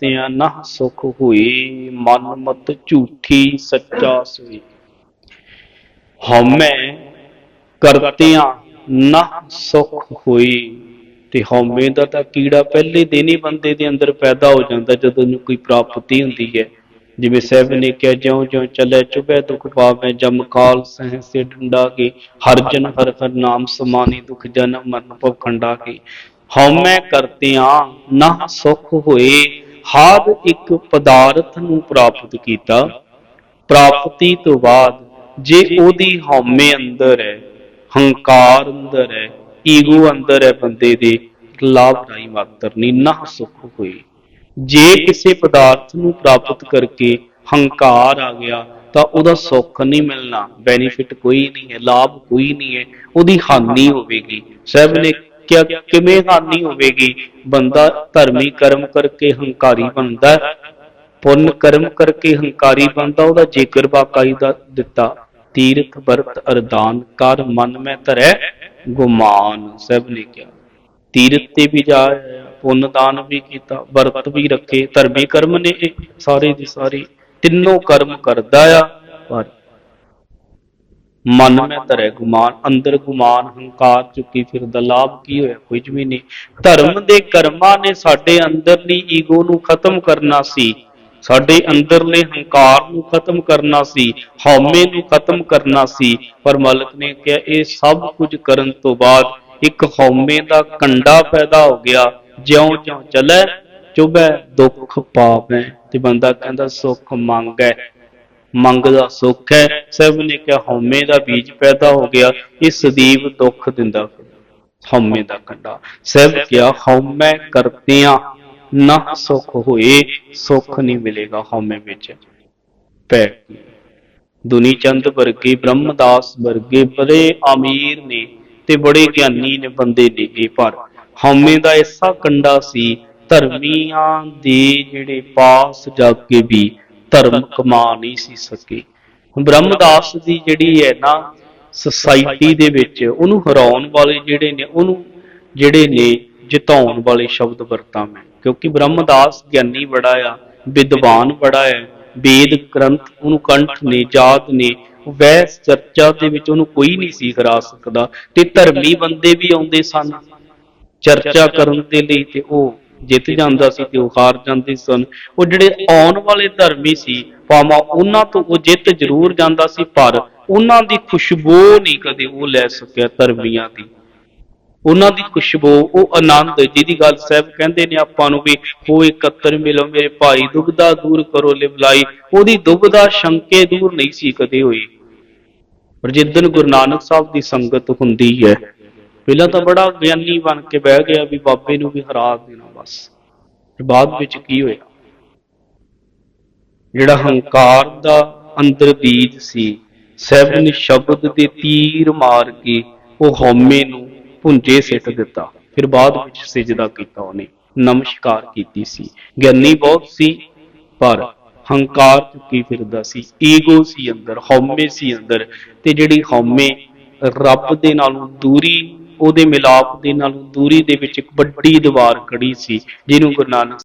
ਕਰਤਿਆਂ ਨਾ ਸੁਖ ਹੋਈ, ਮਨ ਮਤ ਝੂਠੀ ਸੱਚਾ ਸੋਈ। ਹਉਮੈ ਕਰਤਿਆਂ ਨਾ ਸੁਖ ਹੋਈ, ਤੇ ਹਉਮੈ ਦਾ ਤਾਂ ਕੀੜਾ ਪਹਿਲੇ ਦਿਨ ਹੀ ਬੰਦੇ ਦੇ ਅੰਦਰ ਪੈਦਾ ਹੋ ਜਾਂਦਾ, ਜਦੋਂ ਨੂੰ ਕੋਈ ਪ੍ਰਾਪਤੀ ਹੁੰਦੀ ਹੈ। ਜਿਵੇਂ ਸਾਹਿਬ ਨੇ ਕਿਹਾ, ਜਿਉਂ ਜਿਉਂ ਚੱਲੇ ਚੁਬੈ ਦੁਖ ਪਾਵੈ, ਜਮ ਕਾਲ ਸਹਿ ਸੇ ਡੰਡਾ ਕੇ, ਹਰ ਜਨ ਹਰ ਹਰ ਨਾਮ ਸਮਾਨੀ ਦੁਖ ਜਨਮ ਮਰਨ ਭਵ ਖੰਡਾ ਕੇ। ਹਉਮੈ ਕਰਤਿਆਂ ਨਾ ਸੁਖ ਹੋਏ ਹਾਦ ਇੱਕ ਪਦਾਰਥ ਨੂੰ ਪ੍ਰਾਪਤ ਕੀਤਾ। ਪ੍ਰਾਪਤੀ ਤੋਂ ਬਾਅਦ ਜੇ ਉਹਦੀ ਹਉਮੈ ਅੰਦਰ ਹੈ, ਹੰਕਾਰ ਅੰਦਰ ਹੈ, ਈਗੋ ਅੰਦਰ ਹੈ ਬੰਦੇ ਦੇ, ਲਾਭਦਾਈ ਮਾਤਰ ਨਹੀਂ, ਨਾ ਸੁਖ ਹੋਈ। ਜੇ ਕਿਸੇ ਪਦਾਰਥ ਨੂੰ ਪ੍ਰਾਪਤ ਕਰਕੇ ਹੰਕਾਰ ਆ ਗਿਆ, ਤਾਂ ਉਹਦਾ ਸੁੱਖ ਨਹੀਂ ਮਿਲਣਾ ਬੈਨੀਫਿਟ ਕੋਈ ਨਹੀਂ ਹੈ, ਲਾਭ ਕੋਈ ਨਹੀਂ ਹੈ, ਉਹਦੀ ਹਾਨੀ ਹੋਵੇਗੀ। ਸਾਹਿਬ ਨੇ ਕਿਹਾ ਕਿਵੇਂ ਹਾਨੀ ਹੋਵੇਗੀ। ਬੰਦਾ ਧਰਮੀ ਕਰਮ ਕਰਕੇ ਹੰਕਾਰੀ ਬਣਦਾ ਪੁੰਨ ਕਰਮ ਕਰਕੇ ਹੰਕਾਰੀ ਬਣਦਾ, ਉਹਦਾ ਜੇਕਰ ਬਾਕਾਈ ਦਾ ਦਿੱਤਾ, ਤੀਰਥ ਵਰਤ ਅਰਦਾਨ ਕਰ, ਮਨ ਮੈਂ ਧਰੈ, ਗੁਮਾਨ, ਸਭ ਨੇ ਕਿਹਾ। ਤੀਰਥ ਤੇ ਵੀ ਜਾਇਆ ਪੁੰਨ ਦਾਨ ਵੀ ਕੀਤਾ, ਵਰਤ ਵੀ ਰੱਖੇ, ਧਰਮੀ ਕਰਮ ਨੇ ਸਾਰੇ ਦੇ ਸਾਰੇ, ਤਿੰਨੋਂ ਕਰਮ ਕਰਦਾ ਆ, ਪਰ ਮਨ ਮੈਂ ਧਰੈ ਗੁਮਾਨ, ਅੰਦਰ ਗੁਮਾਨ, ਹੰਕਾਰ ਚੁੱਕੀ ਫਿਰਦਾ, ਲਾਭ ਕੀ ਹੋਇਆ, ਕੁਝ ਵੀ ਨਹੀਂ। ਧਰਮ ਦੇ ਕਰਮਾਂ ਨੇ ਸਾਡੇ ਅੰਦਰਲੀ ਈਗੋ ਨੂੰ ਖਤਮ ਕਰਨਾ ਸੀ। ਸਾਡੇ ਅੰਦਰਲੇ ਹੰਕਾਰ ਨੂੰ ਖਤਮ ਕਰਨਾ ਸੀ, ਹਉਮੈ ਨੂੰ ਖਤਮ ਕਰਨਾ ਸੀ। ਪਰ ਮਾਲਕ ਨੇ ਕਿਹਾ, ਇਹ ਸਭ ਕੁਝ ਕਰਨ ਤੋਂ ਬਾਅਦ ਇੱਕ ਹਉਮੈ ਦਾ ਕੰਡਾ ਪੈਦਾ ਹੋ ਗਿਆ। ਜਿਉਂ ਜਿਉਂ ਚੱਲੇ ਚੁਬੈ ਦੁੱਖ ਪਾਵੈ। ਤੇ ਬੰਦਾ ਕਹਿੰਦਾ, ਸੁੱਖ ਮੰਗੈ। ਮੰਗਦਾ ਸੁੱਖ ਹੈ। ਸਭ ਨੇ ਕਿਹਾ, ਹਉਮੈ ਦਾ ਬੀਜ ਪੈਦਾ ਹੋ ਗਿਆ ਇਹ ਸਦੀਵ ਦੁੱਖ ਦਿੰਦਾ। ਫਿਰਦਾ। ਹਉਮੈ ਦਾ ਕੰਡਾ। ਸਭ ਕਿਹਾ, ਹਉਮੈ ਕਰਤਿਆਂ ਨਾ ਸੁਖ ਹੋਏ, ਸੁਖ ਨਹੀਂ ਮਿਲੇਗਾ ਹਉਮੈ ਵਿੱਚ। ਪੈ ਦੁਨੀ ਚੰਦ ਵਰਗੇ, ਬ੍ਰਹਮਦਾਸ ਵਰਗੇ, ਬੜੇ ਅਮੀਰ ਨੇ ਤੇ ਬੜੇ ਗਿਆਨੀ ਨੇ ਬੰਦੇ ਨੇ ਪਰ। ਹਉਮੈ ਦਾ ਐਸਾ ਕੰਡਾ ਸੀ, ਧਰਮੀਆਂ ਦੇ ਜਿਹੜੇ ਪਾਸ ਜਾ ਕੇ ਵੀ ਧਰਮ ਕਮਾ ਨਹੀਂ ਸੀ ਸਕੇ। ਬ੍ਰਹਮਦਾਸ ਦੀ ਜਿਹੜੀ ਹੈ ਨਾ ਸੋਸਾਇਟੀ ਦੇ ਵਿੱਚ, ਉਹਨੂੰ ਹਰਾਉਣ ਵਾਲੇ ਜਿਹੜੇ ਨੇ, ਉਹਨੂੰ ਜਿਹੜੇ ਨੇ ਜਿਤਾਉਣ ਵਾਲੇ ਸ਼ਬਦ ਵਰਤਾਂ ਮੈਂ। ਕਿਉਂਕਿ ਬ੍ਰਹਮਦਾਸ ਗਿਆਨੀ ਬੜਾ ਆ, ਵਿਦਵਾਨ ਬੜਾ ਹੈ ਵੇਦ ਗ੍ਰੰਥ ਉਹਨੂੰ ਕੰਠ ਨੇ, ਜਾਤ ਨੇ, ਵੈਸ ਚਰਚਾ ਦੇ ਵਿੱਚ ਉਹਨੂੰ ਕੋਈ ਨਹੀਂ ਸੀ ਹਰਾ ਸਕਦਾ। ਤੇ ਧਰਮੀ ਬੰਦੇ ਵੀ ਆਉਂਦੇ ਸਨ। ਚਰਚਾ ਕਰਨ ਦੇ ਲਈ ਤੇ ਉਹ ਜਿੱਤ ਜਾਂਦਾ ਸੀ ਤੇ ਉਹ ਹਾਰ ਜਾਂਦੇ ਸਨ। ਉਹ ਜਿਹੜੇ ਆਉਣ ਵਾਲੇ ਧਰਮੀ ਸੀ, ਭਾਵੇਂ ਉਹਨਾਂ ਤੋਂ ਉਹ ਜਿੱਤ ਜ਼ਰੂਰ ਜਾਂਦਾ ਸੀ, ਪਰ ਉਹਨਾਂ ਦੀ ਖੁਸ਼ਬੂ ਨਹੀਂ ਕਦੇ ਉਹ ਲੈ ਸਕਿਆ ਧਰਮੀਆਂ ਦੀ। ਉਹਨਾਂ ਦੀ ਖੁਸ਼ਬੂ, ਉਹ ਆਨੰਦ, ਜਿਹਦੀ ਗੱਲ ਸਾਹਿਬ ਕਹਿੰਦੇ ਨੇ ਆਪਾਂ ਨੂੰ ਵੀ ਹੋ ਇਕੱਤਰ ਮਿਲੋ ਮੇਰੇ ਭਾਈ ਦੁਬਦਾ ਦੂਰ ਕਰੋ ਲਿਵਲਾਈ ਉਹਦੀ ਦੁਬਦਾ ਸ਼ੰਕੇ ਦੂਰ ਨਹੀਂ ਸੀ ਕਦੇ ਹੋਈ। ਪਰ ਜਿੱਦਨ ਗੁਰੂ ਨਾਨਕ ਸਾਹਿਬ ਦੀ ਸੰਗਤ ਹੁੰਦੀ ਹੈ ਪਹਿਲਾਂ ਤਾਂ ਬੜਾ ਗਿਆਨੀ ਬਣ ਕੇ ਬਹਿ ਗਿਆ ਵੀ ਬਾਬੇ ਨੂੰ ਵੀ ਹਰਾ ਦੇਣਾ ਬਸ। ਬਾਅਦ ਵਿੱਚ ਕੀ ਹੋਇਆ? ਜਿਹੜਾ ਹੰਕਾਰ ਦਾ ਅੰਦਰ ਬੀਜ ਸੀ ਸਹਿਬ ਨੇ ਸ਼ਬਦ ਦੇ ਤੀਰ ਮਾਰ ਕੇ ਉਹ ਹਉਮੈ ਨੂੰ ਭੁੰਜੇ ਸਿੱਟ ਦਿੱਤਾ। ਫਿਰ ਬਾਅਦ ਵਿੱਚ ਸਜਦਾ ਕੀਤਾ ਉਹਨੇ, ਨਮਸਕਾਰ ਕੀਤੀ ਸੀ। ਗਿਆਨੀ ਬਹੁਤ ਸੀ, ਪਰ ਹੰਕਾਰ ਚੁੱਕੀ ਫਿਰਦਾ ਸੀ। ਈਗੋ ਸੀ ਅੰਦਰ, ਹਉਮੈ ਸੀ ਅੰਦਰ, ਤੇ ਜਿਹੜੀ ਹਉਮੈ ਰੱਬ ਦੇ ਨਾਲੋਂ ਦੂਰੀ ਉਹਦੇ ਮਿਲਾਪ ਦੇ ਨਾਲ ਦੂਰੀ ਦੇ ਵਿੱਚ ਇੱਕ ਵੱਡੀ ਦੀਵਾਰ ਖੜੀ ਸੀ, ਜਿਹਨੂੰ ਗੁਰੂ ਨਾਨਕ